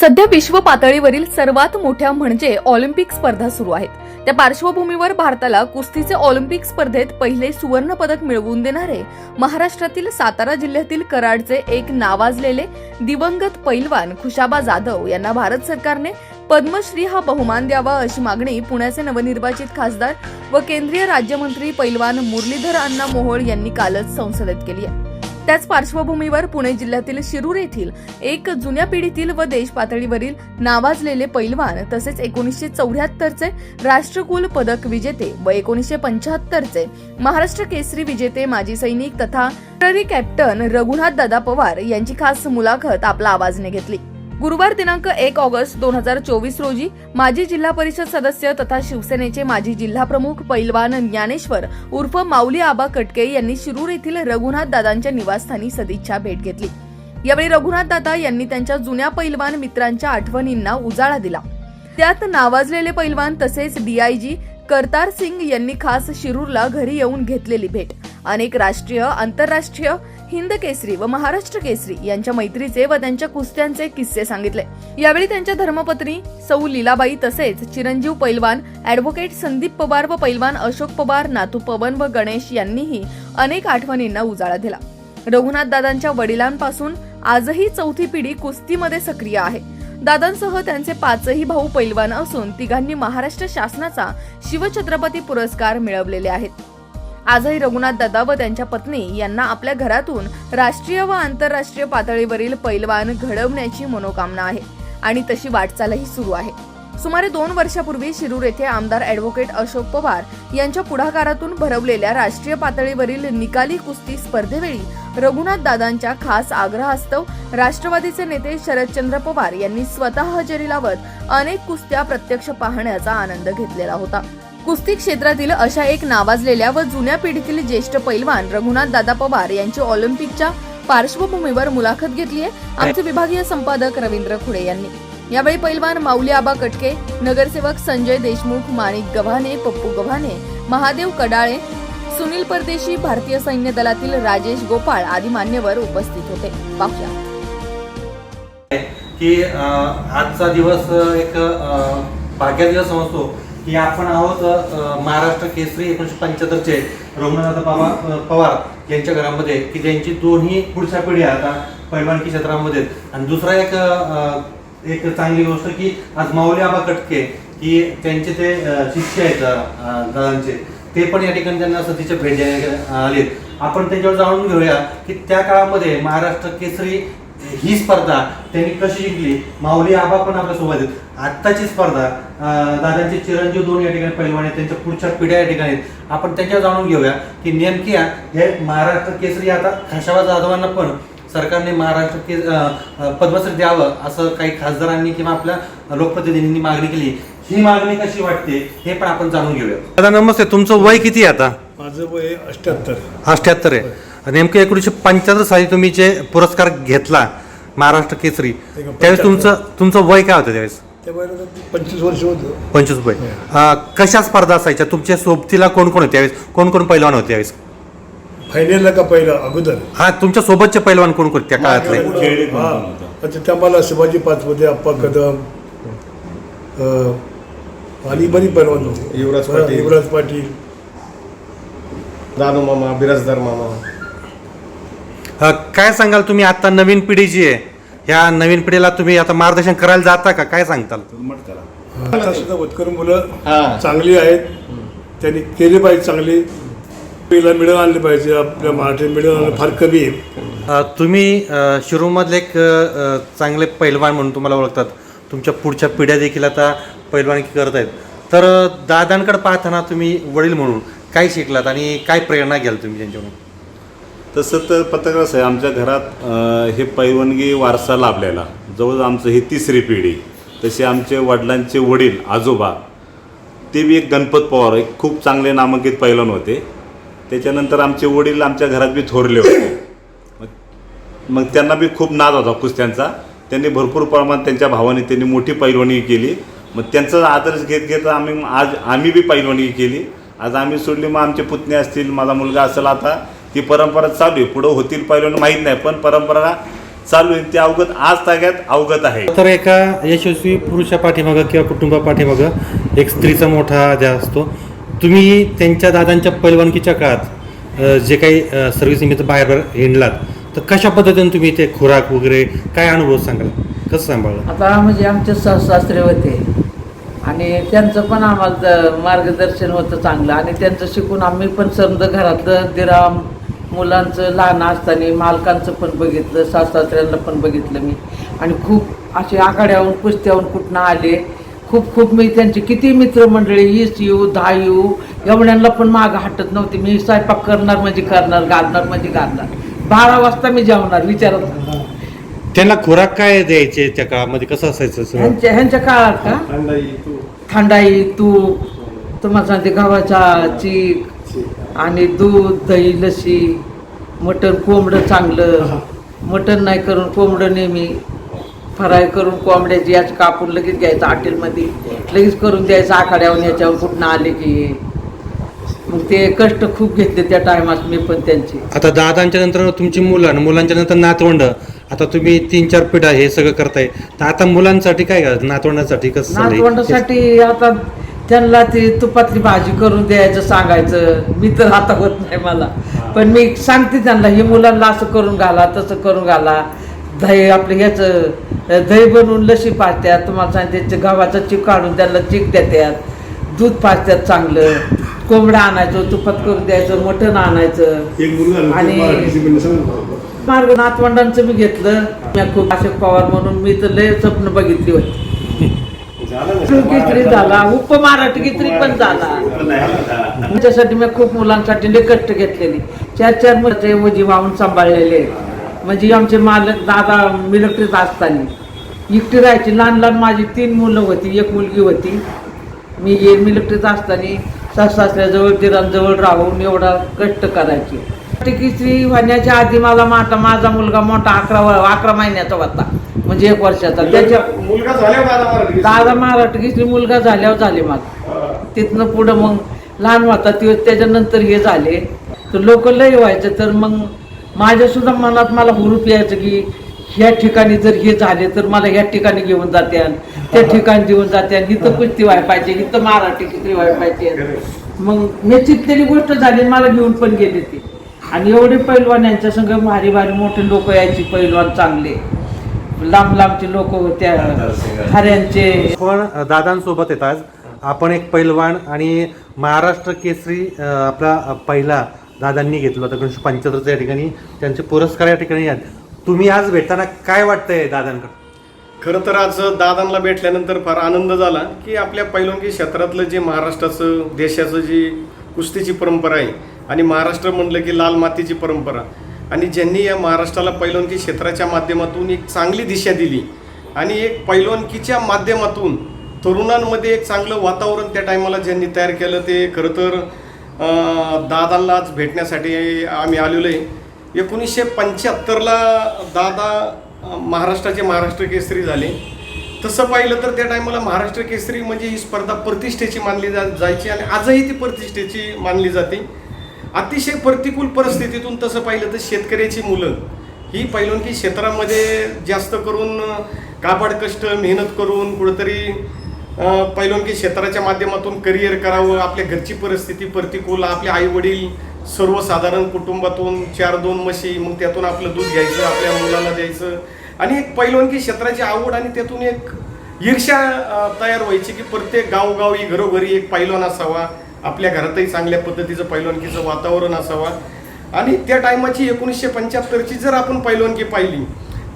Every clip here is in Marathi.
सध्या विश्व पातळीवरील सर्वात मोठ्या म्हणजे ऑलिम्पिक स्पर्धा सुरू आहेत. त्या पार्श्वभूमीवर भारताला कुस्तीचे ऑलिम्पिक स्पर्धेत पहिले सुवर्ण पदक मिळवून देणारे महाराष्ट्रातील सातारा जिल्ह्यातील कराडचे एक नावाजलेले दिवंगत पैलवान खुशाबा जाधव यांना भारत सरकारने पद्मश्री हा बहुमान द्यावा अशी मागणी पुण्याचे नवनिर्वाचित खासदार व केंद्रीय राज्यमंत्री पैलवान मुरलीधर अण्णा मोहोळ यांनी कालच संसदेत केली आहे. त्याच पार्श्वभूमीवर पुणे जिल्ह्यातील शिरूर येथील एक जुन्या पिढीतील व देश पातळीवरील नावाजलेले पैलवान तसेच एकोणीसशे चौऱ्याहत्तरचे राष्ट्रकुल पदक विजेते व एकोणीसशे पंच्याहत्तरचे महाराष्ट्र केसरी विजेते माजी सैनिक तथा कॅप्टन रघुनाथ दादा पवार यांची खास मुलाखत आपला आवाजने घेतली. गुरुवार दिनांक एक ऑगस्ट दोन हजार चोवीस रोजी माजी जिल्हा परिषद सदस्य तथा शिवसेनेचे माजी जिल्हा प्रमुख पैलवान ज्ञानेश्वर उर्फ माऊली आबा कटके यांनी शिरूर येथील रघुनाथ दादांच्या निवासस्थानी सदिच्छा भेट घेतली. यावेळी रघुनाथ दादा यांनी त्यांच्या जुन्या पैलवान मित्रांच्या आठवणींना उजाळा दिला. त्यात नावाजलेले पैलवान तसेच डीआयजी करतार सिंग यांनी खास शिरूरला घरी येऊन घेतलेली भेट. अनेक राष्ट्रीय आंतरराष्ट्रीय हिंद केसरी व महाराष्ट्र केसरी यांच्या मैत्रीचे व त्यांच्या कुस्त्यांचे किस्से सांगितले. यावेळी त्यांच्या धर्मपत्नी सौ लीलाबाई तसेच चिरंजीव पैलवान ऍडव्होकेट संदीप पवार व पैलवान अशोक पवार नातू पवन व गणेश यांनीही अनेक आठवणींना उजाळा दिला. रघुनाथ दादांच्या वडिलांपासून आजही चौथी पिढी कुस्तीमध्ये सक्रिय आहे. दादांसह त्यांचे पाचही भाऊ पैलवान असून तिघांनी महाराष्ट्र शासनाचा शिवछत्रपती पुरस्कार मिळवलेले आहेत. आजही रघुनाथ दादा व त्यांच्या पत्नी यांना आपल्या घरातून राष्ट्रीय व आंतरराष्ट्रीय पातळीवरील पैलवान घडवण्याची मनोकामना आहे. आणि तशी वाटचालही सुरू आहे. सुमारे दोन वर्षापूर्वी शिरूर येथे आमदार ॲडव्होकेट अशोक पवार यांच्या पुढाकारातून भरवलेल्या राष्ट्रीय पातळीवरील निकाली कुस्ती स्पर्धेवेळी रघुनाथ दादांच्या खास आग्रहास्तव राष्ट्रवादीचे नेते शरदचंद्र पवार यांनी स्वतः हजेरी लावत अनेक कुस्त्या प्रत्यक्ष पाहण्याचा आनंद घेतलेला होता. कुस्ती क्षेत्रातील अशा एक नावाजलेल्या व जुन्या पिढीतील ज्येष्ठ पैलवान रघुनाथ दादा पवार यांची ऑलिम्पिकच्या पार्श्वभूमीवर मुलाखत घेतली आहे. आमचे विभागीय संपादक रवींद्र खुडे यांनी. यावेळी पैलवान माऊली आबा कटके नगरसेवक संजय देशमुख माणिक गव्हाणे पप्पू गव्हाणे महादेव कडाळे सुनील परदेशी भारतीय सैन्य दलातील राजेश गोपाळ आदी मान्यवर उपस्थित होते. पाहूया. की आजचा दिवस एक भाग्य दिवस समजतो की आपण आहोत महाराष्ट्र केसरी एकोणीशे पंच्याहत्तरचे रघुनाथ पवार पवार यांच्या घरामध्ये की ज्यांची दोन्ही पुढच्या पिढ्या आता पैलवानकी क्षेत्रामध्ये आहेत. आणि दुसरा एक एक चांगली गोष्ट की आज माऊली आबा कटके की त्यांचे ते शिष्य आहेत दादांचे ते पण या ठिकाणी त्यांना सतीच्या भेट द्यायला आलेत आपण त्याच्यावर जाणून घेऊया की त्या काळामध्ये महाराष्ट्र केसरी ही स्पर्धा त्यांनी कशी जिंकली? माऊली आबा पण आपल्यासोबत आहेत. आत्ताची स्पर्धा दादांचे चिरंजीव दोन या ठिकाणी पैलवान आहेत त्यांच्या पुढच्या पिढ्या या ठिकाणी आहेत. आपण त्यांच्यावर जाणून घेऊया की नेमक्या हे महाराष्ट्र केसरी आता खशाबा जाधवांना पण सरकारने महाराष्ट्र के पद्मश्री द्यावं असं काही खासदारांनी किंवा आपल्या लोकप्रतिनिधींनी मागणी केली. ही मागणी कशी वाटते हे पण आपण जाणून घेऊया. दादा नमस्ते. तुमचं वय किती आहे आता? माझं वय अष्ट्याहत्तर अठ्याहत्तर आहे. नेमकं एकोणीसशे पंच्याहत्तर साली तुम्ही जे पुरस्कार घेतला महाराष्ट्र केसरी त्यावेळेस तुमचं तुमचं वय काय होतं त्यावेळेस? पंचवीस वर्ष होतं. पंचवीस वय. अं, कशा स्पर्धा असायच्या? तुमच्या सोबतीला कोण कोण होते त्यावेळेस? कोण कोण पैलवान होते त्यावेळेस? फायनलला का पहिला? अगोदर. हा तुमच्या सोबतचे पैलवान कोण कोण त्या काळातले? हा अच्छा त्या मला शिवाजी पाचपदे अप्पा कदम अं, आणि बरी पैलवान होते. युवराज हा, पाटील. युवराज पाटील. दानू मामा बिराजदार मामा. काय सांगाल तुम्ही? आता नवीन पिढी जी आहे ह्या नवीन पिढीला तुम्ही आता मार्गदर्शन करायला जाता का? काय सांगताल? आता सुद्धा होतकरू मुलं हा. चांगली आहेत. त्यांनी केली पाहिजे चांगली. पहिला मिळून आणली पाहिजे. आपल्या मराठी मिळून आणणं फार कमी आहे. तुम्ही अ, शिरूरमधले एक चांगले पैलवान म्हणून तुम्हाला ओळखतात. तुमच्या पुढच्या पिढ्या देखील आता पैलवानकी करत आहेत. तर दादांकडे पाहताना तुम्ही वडील म्हणून काय शिकलात आणि काय प्रेरणा घ्याल तुम्ही त्यांच्याकडून? तसं तर पत्रकार आहे आमच्या घरात हे पैलवानगी वारसा लाभलेला. जवळजवळ आमचं ही तिसरी पिढी. तसे आमचे वडिलांचे वडील आजोबा ते बी एक गणपत पवार एक खूप चांगले नामांकित पैलवान होते. त्याच्यानंतर आमचे वडील आमच्या घरात बी थोरले होते. मग- मग त्यांना बी खूप नाद होता कुस्त्यांचा. त्यांनी भरपूर प्रमाणात त्यांच्या भावाने त्यांनी मोठी पैलवानगी केली. मग त्यांचा आदर्श घेत घेत आम्ही आज आम्ही बी पैलवानगी केली. आज आम्ही सोडली मग आमचे पुतणे असतील माझा मुलगा असेल आता ती परंपरा चालू आहे. पुढं होतील पैलवान माहीत नाही पण परंपरा चालू आहे. ते अवगत आज ताग्यात अवगत आहे. तर एका यशस्वी पुरुषा पाठीमागं किंवा कुटुंबा पाठीमागं एक स्त्रीचा मोठा ध्यास असतो. तुम्ही त्यांच्या दादांच्या पैलवानकीच्या काळात जे काही सर्व्हिस निमित्त बाहेर हिंडलात तर कशा पद्धतीने तुम्ही ते खुराक वगैरे काय अनुभव सांगाल? कसं सांभाळलं? आता म्हणजे आमचे सासू सासरे होते. आणि त्यांचं पण आम्हाला मार्गदर्शन होतं चांगलं. आणि त्यांचं शिकून आम्ही पण समजा घरातलं दिरा मुलांचं लहान असताना मालकांचं पण बघितलं सासू सासऱ्यांना पण बघितलं मी. आणि खूप असे आघाड्याहून कुस्त्याहून कुठनं आले. खूप खूप मी त्यांची किती मित्रमंडळी वीस येऊ दहा येऊ एवढ्यांना पण मागं हटत नव्हते. मी स्वयंपाक करणार म्हणजे करणार घालणार म्हणजे घालणार बारा वाजता मी जेवणार विचारत. त्यांना खुराक काय द्यायचे त्या काळामध्ये? कसं असायचं सगळं? ह्यांच्या ह्यांच्या काळात का? थंडाई तूप. तुम्हाला सांगते गव्हाचा चीक आणि दूध दही लसी मटण कोंबडं चांगलं. मटण नाही करून कोंबडं नेहमी फ्राय करून कोंबड्याची याच कापून लगेच घ्यायचं हॉटेलमध्ये. लगेच करून द्यायचं आखाड्यावर याच्यावर कुठनं आले की. मग ते कष्ट खूप घेतले त्या टायमात मी पण त्यांचे. आता दादांच्या नंतर तुमची मुलं आणि मुलांच्या नंतर नातवंड. आता तुम्ही तीन चार पिढ्या हे सगळं करताय. तर आता मुलांसाठी काय नातवंडासाठी कसं? नातवंडासाठी आता त्यांना ती तुपातली भाजी करून द्यायचं सांगायचं. मी तर आता होत नाही मला. पण मी सांगते त्यांना हे मुलांना असं करून घाला तसं करून घाला. दही आपलं ह्याचं दही बनवून लशी पाजत्यात तुम्हाला सांगते गव्हाचं चिक काढून त्यांना चिक देतात. दूध पाजतात चांगलं. कोंबडा आणायचं तुपात करून द्यायचं मटण आणायचं. आणि-. मार्ग नातवंडांचं मी घेतलं. मी खूप अशोक पवार म्हणून मी तर लय स्वप्न बघितली होती. कित्री झाला उपमहाराष्ट्र कित्री पण झाला. त्याच्यासाठी मी खूप मुलांसाठी लय कष्ट घेतलेली. चार चार मुलाचे वजी वाहून सांभाळलेले. म्हणजे आमचे मालक दादा मिलिटरीत असताना. एकटी राहायची लहान लहान माझी तीन मुलं होती एक मुलगी होती. मी ये मिलिटरीत असताना सासऱ्याजवळ दिरांजवळ राहून एवढा कष्ट करायची. टिकीश्री होण्याच्या आधी मला माझा माझा मुलगा मोठा अकरा अकरा महिन्याचा होता. म्हणजे एक वर्षाचा. त्याच्या मुलगा झाल्यावर दादा महाराष्ट्र मुलगा झाल्यावर झाले मग तिथनं पुढं मग लहान होता ते त्याच्यानंतर हे झाले. तर लोक लय व्हायचं. तर मग माझ्या सुद्धा मनात मला हुरूप यायचं की ह्या ठिकाणी जर हे झाले तर मला ह्या ठिकाणी घेऊन जाते त्या ठिकाणी घेऊन जाते इथं कुस्ती व्हाय पाहिजे इथं मराठी किती व्हाय पाहिजे. मग मी चितलेली गोष्ट झाली मला घेऊन पण गेले ते. आणि एवढे पैलवान यांच्या संग भारी भारी मोठे लोक यायची पैलवान चांगले. लांब लांबचे लोक होत्या हऱ्यांचे आपण दादांसोबत येत आज. आपण एक पैलवान आणि महाराष्ट्र केसरी आपला पहिला दादांनी घेतला होता एकोणीशे पंच्याहत्तरच्या या ठिकाणी त्यांचे पुरस्कार या ठिकाणी आहेत. तुम्ही आज भेटताना काय वाटतंय दादांकडे? खरं तर आज दादांना भेटल्यानंतर फार आनंद झाला की आपल्या पैलवानकी क्षेत्रातलं जे महाराष्ट्राचं देशाचं जी कुस्तीची परंपरा आहे आणि महाराष्ट्र म्हणलं की लाल मातीची परंपरा. आणि ज्यांनी या महाराष्ट्राला पैलवानकी क्षेत्राच्या माध्यमातून एक चांगली दिशा दिली आणि एक पैलवानकीच्या माध्यमातून तरुणांमध्ये एक चांगलं वातावरण त्या टायमाला ज्यांनी तयार केलं ते खरं तर अं, दादांना आज भेटण्यासाठी आम्ही आलेलो आहे. एकोणीसशे पंच्याहत्तरला दादा महाराष्ट्राचे महाराष्ट्र केसरी झाले. तसं पाहिलं तर त्या टायमाला महाराष्ट्र केसरी म्हणजे ही स्पर्धा प्रतिष्ठेची मानली जा जायची आणि आजही ती प्रतिष्ठेची मानली जाते. अतिशय प्रतिकूल परिस्थितीतून तसं पाहिलं तर शेतकऱ्याची मुलं ही पैलवानकी क्षेत्रामध्ये जास्त करून काबाड कष्ट मेहनत करून कुठंतरी अं, क्षेत्राच्या माध्यमातून करिअर करावं आपल्या घरची परिस्थिती प्रतिकूल आपले आईवडील सर्वसाधारण कुटुंबातून चार दोन म्हशी मग त्यातून आपलं दूध घ्यायचं आपल्या मुलाला द्यायचं. आणि एक पैलवानकी क्षेत्राची आवड आणि त्यातून एक ईर्ष्या तयार व्हायची की प्रत्येक गावोगावी घरोघरी एक पैलवान असावा. आपल्या घरातही चांगल्या पद्धतीचं पैलवानकीचं वातावरण असावा. आणि त्या टायमाची एकोणीसशे पंच्याहत्तरची जर आपण पैलवानकी पाहिली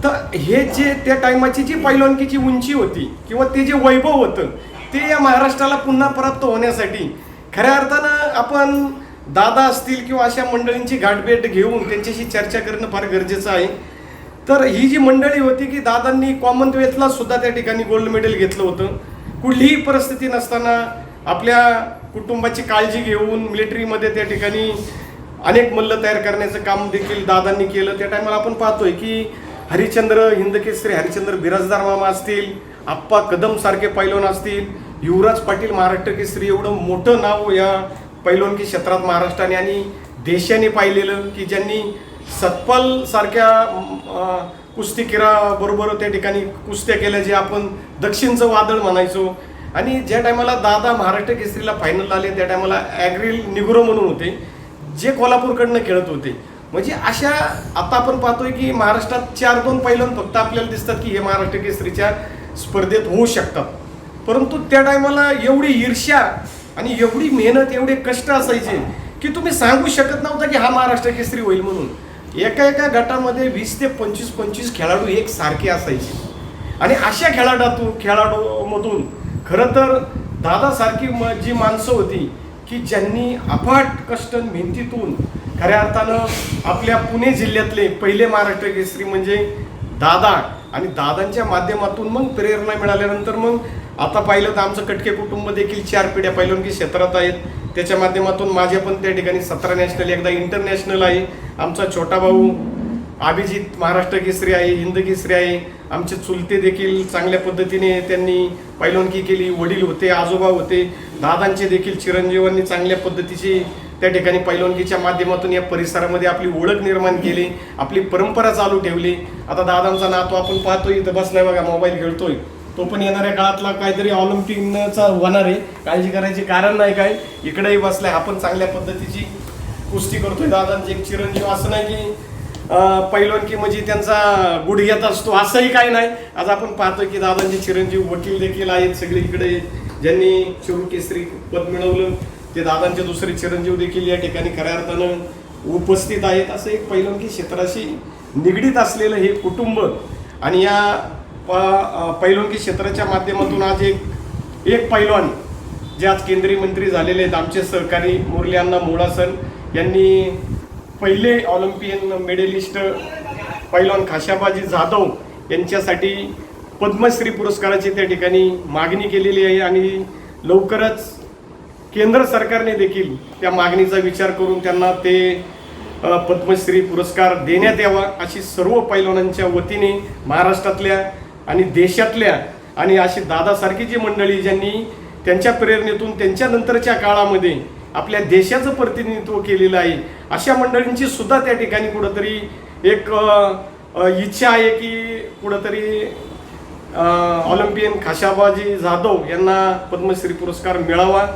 तर हे जे त्या टायमाची जी पैलवानकीची उंची होती किंवा ते जे वैभव होतं ते या महाराष्ट्राला पुन्हा प्राप्त होण्यासाठी खऱ्या अर्थानं आपण दादा असतील किंवा अशा मंडळींची गाठभेट घेऊन त्यांच्याशी चर्चा करणं फार गरजेचं आहे. तर ही जी मंडळी होती की दादांनी कॉमनवेल्थला सुद्धा त्या ठिकाणी गोल्ड मेडल घेतलं होतं. कुठलीही परिस्थिती नसताना आपल्या कुटुंबाची काळजी घेऊन मिलिटरीमध्ये त्या ठिकाणी अनेक मल्ल तयार करण्याचं काम देखील दादांनी केलं. त्या टायमाला आपण पाहतोय की हरिचंद्र हिंदकेसरी हरिचंद्र बिराजदार मामा असतील आप्पा कदम सारखे पैलवान असतील युवराज पाटील महाराष्ट्र केसरी एवढं मोठं नाव या पैलवानकी क्षेत्रात महाराष्ट्राने आणि देशाने पाहिलेलं की ज्यांनी सतपाल सारख्या अं, बरोबर त्या ठिकाणी कुस्त्या केल्या जे आपण दक्षिणचं वादळ म्हणायचो आणि ज्या टायमाला दादा महाराष्ट्र केसरीला फायनल आले त्या टायमाला ॲग्रिल निगुरो म्हणून होते जे कोल्हापूरकडनं खेळत होते. म्हणजे अशा आता आपण पाहतोय की महाराष्ट्रात चार दोन पैलवान फक्त आपल्याला दिसतात की हे महाराष्ट्र केसरीच्या स्पर्धेत होऊ शकतात. परंतु त्या टायमाला एवढी ईर्ष्या आणि एवढी मेहनत एवढे कष्ट असायचे की तुम्ही सांगू शकत नव्हता की हा महाराष्ट्र केसरी होईल म्हणून. एका एका गटामध्ये वीस ते पंचवीस पंचवीस खेळाडू एक सारखे असायचे. आणि अशा खेळाडूतून खेळाडूमधून खरं तर दादासारखी म जी माणसं होती की ज्यांनी अफाट कष्ट भिंतीतून मेहनतीतून खऱ्या अर्थानं आपल्या पुणे जिल्ह्यातले पहिले महाराष्ट्र केसरी म्हणजे दादा आणि दादांच्या माध्यमातून मग प्रेरणा मिळाल्यानंतर मग आता पाहिलं तर आमचं कटके कुटुंब देखील चार पिढ्या पहिल्यांदा क्षेत्रात आहेत. त्याच्या माध्यमातून माझे पण त्या ठिकाणी सतरा नॅशनल एकदा इंटरनॅशनल आहे. आमचा छोटा भाऊ अभिजित महाराष्ट्र केसरी आहे हिंद केसरी आहे. आमचे चुलते देखील चांगल्या पद्धतीने त्यांनी पैलवानकी केली वडील होते आजोबा होते दादांचे देखील चिरंजीवांनी चांगल्या पद्धतीची त्या ठिकाणी पैलवानकीच्या माध्यमातून या परिसरामध्ये आपली ओळख निर्माण केली आपली परंपरा चालू ठेवली. आता दादांचा नातू आपण पाहतोय इथं बसलाय बघा मोबाईल खेळतोय. तो पण येणाऱ्या काळातला काहीतरी ऑलिम्पिकचा होणार आहे. काळजी करायची कारण नाही काय इकडेही बसलाय. आपण चांगल्या पद्धतीची कुस्ती करतोय. दादांचे एक चिरंजीव असं नाही की पैलवानकी म्हणजे त्यांचा गुडघ्यात असतो असंही काही नाही. आज आपण पाहतोय की दादांचे चिरंजीव वकील देखील आहेत सगळीकडे. ज्यांनी चिरू केसरी पद मिळवलं ते दादांचे दुसरे चिरंजीव देखील या ठिकाणी खऱ्या अर्थानं उपस्थित आहेत. असं एक पैलवानकी क्षेत्राशी निगडीत असलेलं हे कुटुंब आणि या प पैलवानकी क्षेत्राच्या माध्यमातून आज एक एक पैलवान जे आज केंद्रीय मंत्री झालेले आहेत आमचे सहकारी मुरली अण्णा मोळासन यांनी पहिले ऑलिम्पियन मेडलिस्ट पैलवान खाशाबाजी जाधव यांच्यासाठी पद्मश्री पुरस्काराची त्या ठिकाणी मागणी केलेली आहे आणि लवकरच केंद्र सरकारने देखील त्या मागणीचा विचार करून त्यांना ते पद्मश्री पुरस्कार देण्यात यावा अशी सर्व पैलवानांच्या वतीने महाराष्ट्रातल्या आणि देशातल्या आणि अशी दादासारखी जी मंडळी ज्यांनी त्यांच्या प्रेरणेतून त्यांच्या नंतरच्या काळामध्ये आपल्या देशाचं प्रतिनिधित्व केलेलं आहे. अशा मंडळींची सुद्धा त्या ठिकाणी कुठंतरी एक इच्छा आहे की कुठंतरी ऑलिम्पियन खाशाबाजी जाधव यांना पद्मश्री पुरस्कार मिळावा.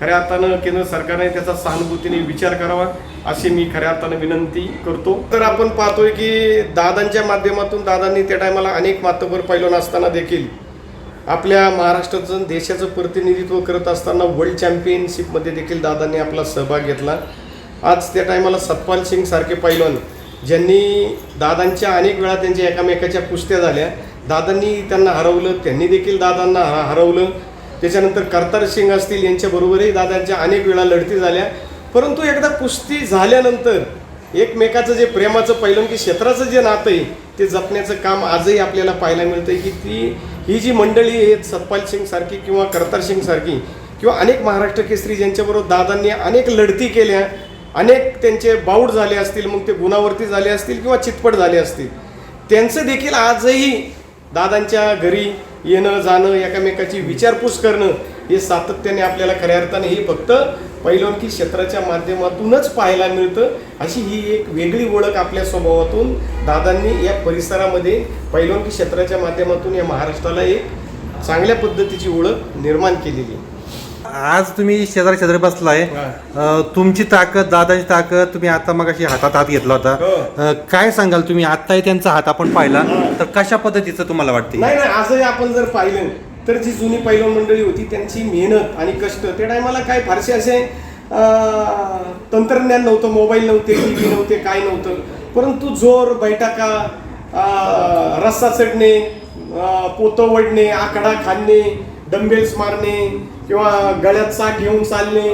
खऱ्या अर्थानं केंद्र सरकारने त्याचा सहानुभूतीने विचार करावा अशी मी खऱ्या अर्थानं विनंती करतो. तर आपण पाहतोय की दादांच्या माध्यमातून दादांनी त्या टायमाला अनेक मातबर पैलवान असताना देखील आपल्या महाराष्ट्राचं देशाचं प्रतिनिधित्व करत असताना वर्ल्ड चॅम्पियनशिपमध्ये देखील दादांनी आपला सहभाग घेतला. आज त्या टायमाला सतपाल सिंग सारखे पैलवान ज्यांनी दादांच्या अनेक वेळा त्यांच्या एकामेकाच्या कुस्त्या झाल्या. दादांनी त्यांना हरवलं त्यांनी देखील दादांना हरा हरवलं. त्याच्यानंतर करतार सिंग असतील यांच्याबरोबरही दादांच्या अनेक वेळा लढती झाल्या. परंतु एकदा कुस्ती झाल्यानंतर एकमेकाचं जे प्रेमाचं पैलवानकी क्षेत्राचं जे नातं आहे ते जपण्याचं काम आजही आपल्याला पाहायला मिळतं की ती ही जी मंडळी आहेत सतपाल सिंग सारखी किंवा करतार सिंग सारखी किंवा अनेक महाराष्ट्र केसरी ज्यांच्याबरोबर दादांनी अनेक लढती केल्या अनेक त्यांचे बाऊट झाले असतील मग ते गुणावरती झाले असतील किंवा चितपट झाले असतील त्यांचं देखील आजही दादांच्या घरी येणं जाणं एकामेकाची विचारपूस करणं हे सातत्याने आपल्याला खऱ्या अर्थाने हे फक्त पैलवानकी क्षेत्राच्या माध्यमातूनच पाहायला मिळतं. अशी ही एक वेगळी ओळख आपल्या स्वभावातून दादांनी या परिसरामध्ये पैलवानकी क्षेत्राच्या माध्यमातून या महाराष्ट्राला एक चांगल्या पद्धतीची ओळख निर्माण केलेली. आज तुम्ही शेजारी शेजारी बसलाय. तुमची ताकद दादाची ताकद तुम्ही आता मग अशी हातात हात घेतला होता. हो. काय सांगाल तुम्ही? आत्ताही त्यांचा हात आपण पाहिला. तर कशा पद्धतीचं तुम्हाला वाटते नाही नाही आजही आपण जर पाहिलं तर जी जुनी पैलवान मंडळी होती त्यांची मेहनत आणि कष्ट त्या टायमाला काय फारसे असे तंत्रज्ञान नव्हतं मोबाईल नव्हते टी व्ही नव्हते काय नव्हतं. परंतु जोर बैठका रस्सा चढणे पोतं वडणे आकडा खाणणे डंबेल्स मारणे किंवा गळ्यात चाक घेऊन चालणे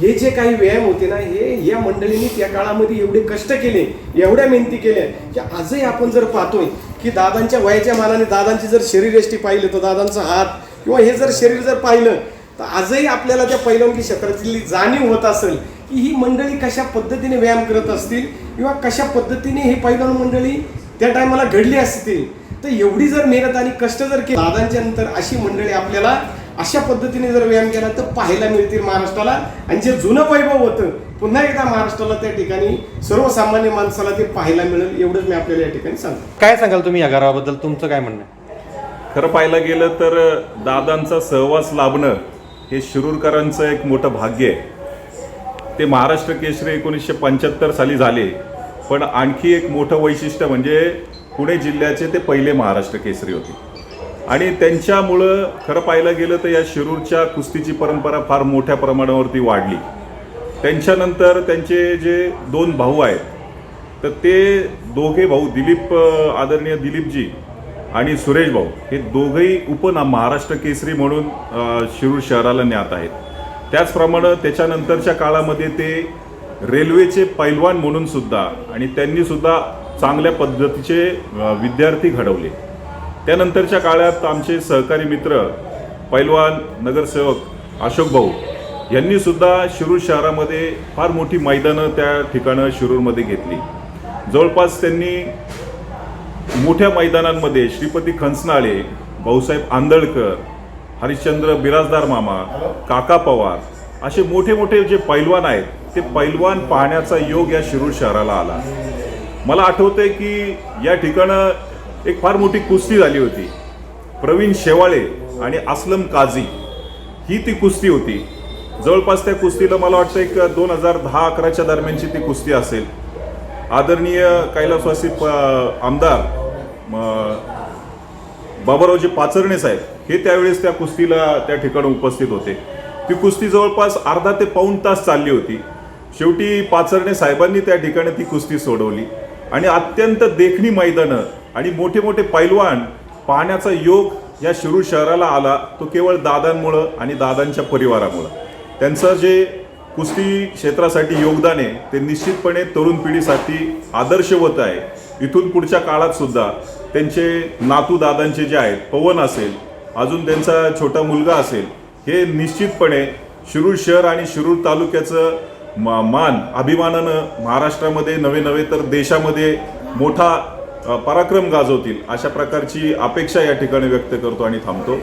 हे जे काही व्यायाम होते ना हे या मंडळींनी त्या काळामध्ये एवढे कष्ट केले एवढ्या मेहनती केल्या की आजही आपण जर पाहतोय की दादांच्या वयाच्या मानाने दादांची जर शरीरयष्टी पाहिलं तर दादांचा हात किंवा हे जर शरीर जर पाहिलं तर आजही आपल्याला त्या पैलवानकी क्षेत्रातली जाणीव होत असेल की ही मंडळी कशा पद्धतीने व्यायाम करत असतील किंवा कशा पद्धतीने ही पैलवान मंडळी त्या टायमाला घडली असतील. तर एवढी जर मेहनत आणि कष्ट जर केली दादांच्या नंतर अशी मंडळी आपल्याला अशा पद्धतीने जर व्यायाम केला तर पाहायला मिळतील महाराष्ट्राला. आणि जे जुनं वैभव होतं पुन्हा एकदा महाराष्ट्राला त्या ठिकाणी सर्वसामान्य माणसाला ते पाहायला मिळेल एवढंच मी आपल्याला या ठिकाणी सांगतो. काय सांगाल तुम्ही या घराबद्दल? तुमचं काय म्हणणं आहे? खरं पाहायला गेलं तर दादांचा सहवास लाभणं हे शिरूरकरांचं एक मोठं भाग्य आहे. ते महाराष्ट्र केसरी एकोणीसशे पंच्याहत्तर साली झाले पण आणखी एक मोठं वैशिष्ट्य म्हणजे पुणे जिल्ह्याचे ते पहिले महाराष्ट्र केसरी होते. आणि त्यांच्यामुळं खरं पाहायला गेलं तर या शिरूरच्या कुस्तीची परंपरा फार मोठ्या प्रमाणावरती वाढली. त्यांच्यानंतर त्यांचे जे दोन भाऊ आहेत तर ते दोघे भाऊ दिलीप आदरणीय दिलीपजी आणि सुरेश भाऊ हे दोघंही उपनाम महाराष्ट्र केसरी म्हणून शिरूर शहराला ज्ञात आहेत. त्याचप्रमाणे त्याच्यानंतरच्या काळामध्ये ते रेल्वेचे पैलवान म्हणून सुद्धा आणि त्यांनी सुद्धा चांगल्या पद्धतीचे विद्यार्थी घडवले. त्यानंतरच्या काळात आमचे सहकारी मित्र पैलवान नगरसेवक अशोक भाऊ यांनी सुद्धा शिरूर शहरामध्ये फार मोठी मैदानं त्या ठिकाणं शिरूरमध्ये घेतली. जवळपास त्यांनी मोठ्या मैदानांमध्ये श्रीपती खंचनाळे भाऊसाहेब आंदळकर हरिश्चंद्र बिराजदार मामा काका पवार असे मोठे मोठे जे पैलवान आहेत ते पैलवान पाहण्याचा योग या शिरूर शहराला आला. मला आठवतंय की या ठिकाणं एक फार मोठी कुस्ती झाली होती. प्रवीण शेवाळे आणि असलम काझी ही ती कुस्ती होती. जवळपास त्या कुस्तीला मला वाटतं एक दोन हजार दहा अकराच्या दरम्यानची ती कुस्ती असेल. आदरणीय कैलासवासी प आमदार बाबारावजी पाचरणे साहेब हे त्यावेळेस त्या कुस्तीला त्या ठिकाणी उपस्थित होते. ती कुस्ती जवळपास अर्धा ते पाऊण तास चालली होती. शेवटी पाचरणे साहेबांनी त्या ठिकाणी ती कुस्ती सोडवली. आणि अत्यंत देखणी मैदानं आणि मोठे मोठे पैलवान पाहण्याचा योग या शिरूर शहराला आला. तो केवळ दादांमुळं आणि दादांच्या परिवारामुळं. त्यांचं जे कुस्ती क्षेत्रासाठी योगदान आहे ते निश्चितपणे तरुण पिढीसाठी आदर्शवत आहे. इथून पुढच्या काळात सुद्धा त्यांचे नातू दादांचे जे आहेत पवन असेल अजून त्यांचा छोटा मुलगा असेल हे निश्चितपणे शिरूर शहर आणि शिरूर तालुक्याचं मा- मान अभिमानानं महाराष्ट्रामध्ये नवे नवे तर देशामध्ये मोठा पराक्रम गाजवतील अशा प्रकारची अपेक्षा या ठिकाणी व्यक्त करतो आणि थांबतो.